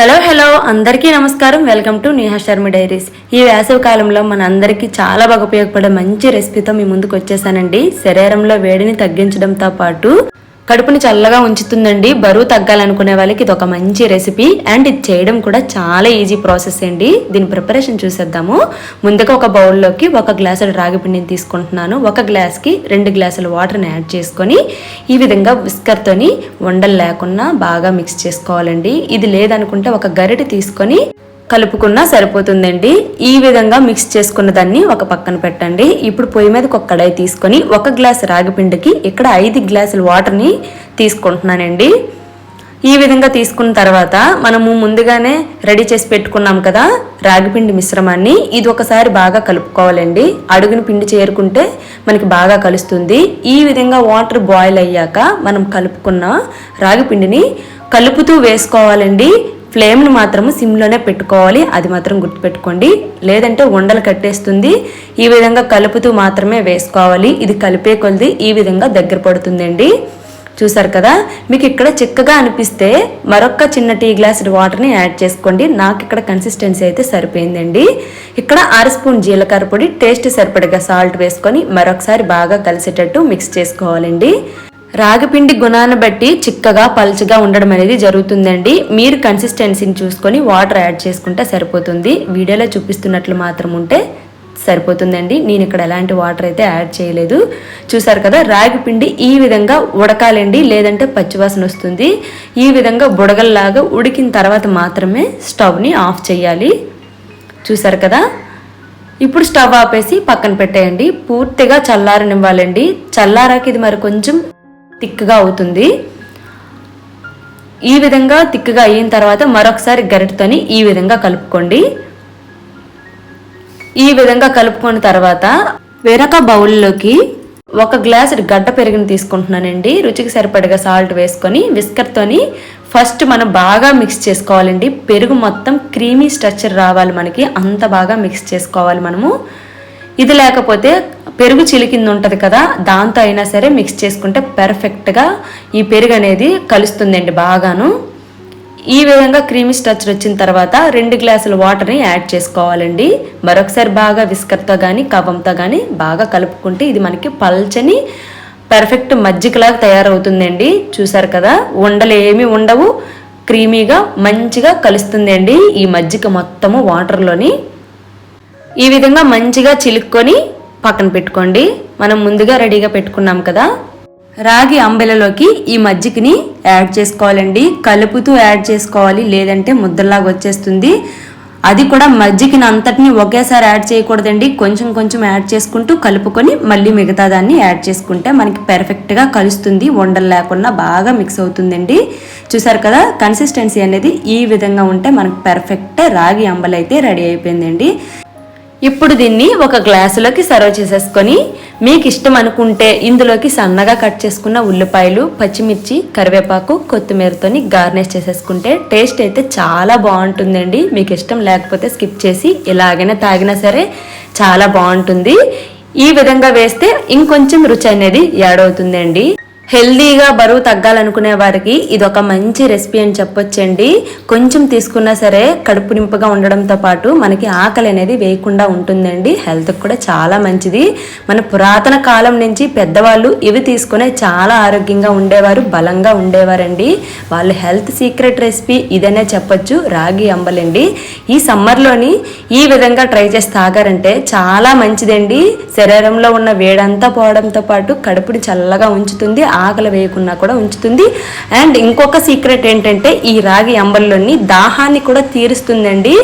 Hello hello అందరికీ నమస్కారం. Welcome to Neha Sharma diaries. ఈ వేసవి కాలంలో మన అందరికీ చాలా బాగా ఉపయోగపడే మంచి రెసిపీతో మీ ముందుకు వచ్చేసానండి. శరీరంలో వేడిని తగ్గించడంతో పాటు కడుపుని చల్లగా ఉంచుతుందండి. బరువు తగ్గాలనుకునే వాళ్ళకి ఇది ఒక మంచి రెసిపీ అండ్ ఇది చేయడం కూడా చాలా ఈజీ ప్రాసెస్ అండి. దీని ప్రిపరేషన్ చూసేద్దాము. ముందుగా ఒక బౌల్లోకి ఒక గ్లాసుల రాగి పిండిని తీసుకుంటున్నాను. ఒక గ్లాస్కి రెండు గ్లాసుల వాటర్ని యాడ్ చేసుకొని ఈ విధంగా విస్కర్తోని ఉండలు లేకుండా బాగా మిక్స్ చేసుకోవాలండి. ఇది లేదనుకుంటే ఒక గరిటె తీసుకొని కలుపుకున్నా సరిపోతుందండి. ఈ విధంగా మిక్స్ చేసుకున్న దాన్ని ఒక పక్కన పెట్టండి. ఇప్పుడు పొయ్యి మీదకి ఒక కడాయి తీసుకొని ఒక గ్లాస్ రాగిపిండికి ఇక్కడ ఐదు గ్లాసుల వాటర్ని తీసుకుంటున్నానండి. ఈ విధంగా తీసుకున్న తర్వాత మనము ముందుగానే రెడీ చేసి పెట్టుకున్నాం కదా రాగిపిండి మిశ్రమాన్ని. ఇది ఒకసారి బాగా కలుపుకోవాలండి. అడుగుని పిండి చేరుకుంటే మనకి బాగా కలుస్తుంది. ఈ విధంగా వాటర్ బాయిల్ అయ్యాక మనం కలుపుకున్న రాగిపిండిని కలుపుతూ వేసుకోవాలండి. ఫ్లేమ్ను మాత్రము సిమ్లోనే పెట్టుకోవాలి. అది మాత్రం గుర్తుపెట్టుకోండి. లేదంటే ఉండలు కట్టేస్తుంది. ఈ విధంగా కలుపుతూ మాత్రమే వేసుకోవాలి. ఇది కలిపే కొలిది ఈ విధంగా దగ్గర పడుతుందండి. చూసారు కదా? మీకు ఇక్కడ చిక్కగా అనిపిస్తే మరొక చిన్న టీ గ్లాస్ వాటర్ని యాడ్ చేసుకోండి. నాకు ఇక్కడ కన్సిస్టెన్సీ అయితే సరిపోయిందండి. ఇక్కడ అర స్పూన్ జీలకర్ర పొడి టేస్ట్ సరిపడగా సాల్ట్ వేసుకొని మరొకసారి బాగా కలిసేటట్టు మిక్స్ చేసుకోవాలండి. రాగిపిండి గుణాన్ని బట్టి చిక్కగా పల్చగా ఉండడం అనేది జరుగుతుందండి. మీరు కన్సిస్టెన్సీని చూసుకొని వాటర్ యాడ్ చేసుకుంటే సరిపోతుంది. వీడియోలో చూపిస్తున్నట్లు మాత్రం ఉంటే సరిపోతుందండి. నేను ఇక్కడ ఎలాంటి వాటర్ అయితే యాడ్ చేయలేదు. చూసారు కదా రాగి పిండి ఈ విధంగా ఉడకాలండి లేదంటే పచ్చివాసన వస్తుంది. ఈ విధంగా బుడగల్లాగా ఉడికిన తర్వాత మాత్రమే స్టవ్ని ఆఫ్ చేయాలి. చూసారు కదా ఇప్పుడు స్టవ్ ఆపేసి పక్కన పెట్టేయండి. పూర్తిగా చల్లారనివ్వాలండి. చల్లారాక ఇది మరి కొంచెం థిక్గా అవుతుంది. ఈ విధంగా తిక్కుగా అయిన తర్వాత మరొకసారి గరిటతోని ఈ విధంగా కలుపుకోండి. ఈ విధంగా కలుపుకున్న తర్వాత వేరొక బౌల్లోకి ఒక గ్లాస్ గడ్డ పెరుగుని తీసుకుంటున్నానండి. రుచికి సరిపడగా సాల్ట్ వేసుకొని విస్కర్తోని ఫస్ట్ మనం బాగా మిక్స్ చేసుకోవాలండి. పెరుగు మొత్తం క్రీమీ స్ట్రక్చర్ రావాలి మనకి. అంత బాగా మిక్స్ చేసుకోవాలి మనము. ఇది లేకపోతే పెరుగు చిలికింది ఉంటుంది కదా దాంతో అయినా సరే మిక్స్ చేసుకుంటే పర్ఫెక్ట్గా ఈ పెరుగు అనేది కలుస్తుందండి బాగాను. ఈ విధంగా క్రీమీ స్ట్రక్చర్ వచ్చిన తర్వాత రెండు గ్లాసుల వాటర్ని యాడ్ చేసుకోవాలండి. మరొకసారి బాగా విస్కర్తో కానీ కవ్వంతో కానీ బాగా కలుపుకుంటే ఇది మనకి పల్చని పర్ఫెక్ట్ మజ్జిగలాగా తయారవుతుందండి. చూసారు కదా ఉండలు ఏమీ ఉండవు క్రీమీగా మంచిగా కలుస్తుందండి ఈ మజ్జిగ మొత్తము వాటర్లోని ఈ విధంగా మంచిగా చిలుక్కొని పక్కన పెట్టుకోండి. మనం ముందుగా రెడీగా పెట్టుకున్నాం కదా? రాగి అంబెలలోకి ఈ మజ్జిగని యాడ్ చేసుకోవాలండి. కలుపుతూ యాడ్ చేసుకోవాలి. లేదంటే ముద్దలాగా వచ్చేస్తుంది. అది కూడా మజ్జిగని అంతటిని ఒకేసారి యాడ్ చేయకూడదండి. కొంచెం కొంచెం యాడ్ చేసుకుంటూ కలుపుకొని మళ్ళీ మిగతా దాన్ని యాడ్ చేసుకుంటే మనకి పెర్ఫెక్ట్గా కలుస్తుంది. వండలు లేకుండా బాగా మిక్స్ అవుతుందండి. చూసారు కదా? కన్సిస్టెన్సీ అనేది ఈ విధంగా ఉంటే మనకి పెర్ఫెక్ట్ రాగి అంబలైతే రెడీ అయిపోయిందండి. ఇప్పుడు దీన్ని ఒక గ్లాసులోకి సర్వ్ చేసేసుకొని మీకు ఇష్టం అనుకుంటే ఇందులోకి సన్నగా కట్ చేసుకున్న ఉల్లిపాయలు పచ్చిమిర్చి కరివేపాకు కొత్తిమీరతోని గార్నిష్ చేసేసుకుంటే టేస్ట్ అయితే చాలా బాగుంటుందండి. మీకు ఇష్టం లేకపోతే స్కిప్ చేసి ఇలాగైనా తాగినా సరే చాలా బాగుంటుంది. ఈ విధంగా వేస్తే ఇంకొంచెం రుచి అనేది యాడ్ అవుతుందండి. హెల్దీగా బరువు తగ్గాలనుకునే వారికి ఇది ఒక మంచి రెసిపీ అని చెప్పొచ్చండి. కొంచెం తీసుకున్నా సరే కడుపు నింపుగా ఉండడంతో పాటు మనకి ఆకలి అనేది వేయకుండా ఉంటుందండి. హెల్త్కి కూడా చాలా మంచిది. మన పురాతన కాలం నుంచి పెద్దవాళ్ళు ఇవి తీసుకునే చాలా ఆరోగ్యంగా ఉండేవారు బలంగా ఉండేవారండి. వాళ్ళు హెల్త్ సీక్రెట్ రెసిపీ ఇదనే చెప్పొచ్చు రాగి అంబలండి. ఈ సమ్మర్లోని ఈ విధంగా ట్రై చేసి తాగారంటే చాలా మంచిదండి. శరీరంలో ఉన్న వేడంతా పోవడంతో పాటు కడుపుని చల్లగా ఉంచుతుంది ఆకలి వేయకుండా కూడా ఉంచుతుంది. అండ్ ఇంకొక సీక్రెట్ ఏంటంటే ఈ రాగి అంబల్లోని దాహాన్ని కూడా తీరుస్తుందండి.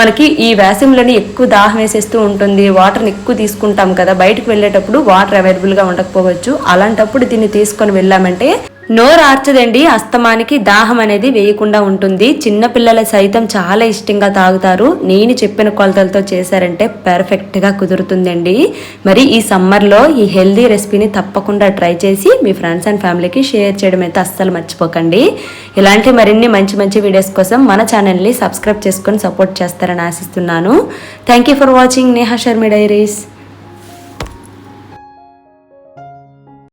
మనకి ఈ వేసంలోని ఎక్కువ దాహం వేసేస్తూ ఉంటుంది. వాటర్ని ఎక్కువ తీసుకుంటాం కదా బయటకు వెళ్ళేటప్పుడు వాటర్ అవైలబుల్గా ఉండకపోవచ్చు. అలాంటప్పుడు దీన్ని తీసుకొని వెళ్ళామంటే నోరు ఆర్చదండి అస్తమానికి దాహం అనేది వేయకుండా ఉంటుంది. చిన్న పిల్లల సైతం చాలా ఇష్టంగా తాగుతారు. నేను చెప్పిన కొలతలతో చేశారంటే పర్ఫెక్ట్గా కుదురుతుందండి. మరి ఈ సమ్మర్లో ఈ హెల్దీ రెసిపీని తప్పకుండా ట్రై చేసి మీ ఫ్రెండ్స్ అండ్ ఫ్యామిలీకి షేర్ చేయడం అయితే అస్సలు మర్చిపోకండి. ఇలాంటి మరిన్ని మంచి మంచి వీడియోస్ కోసం మన ఛానల్ని సబ్స్క్రైబ్ చేసుకొని సపోర్ట్ చేస్తారని ఆశిస్తున్నాను. Thank you for watching Neha Sharma diaries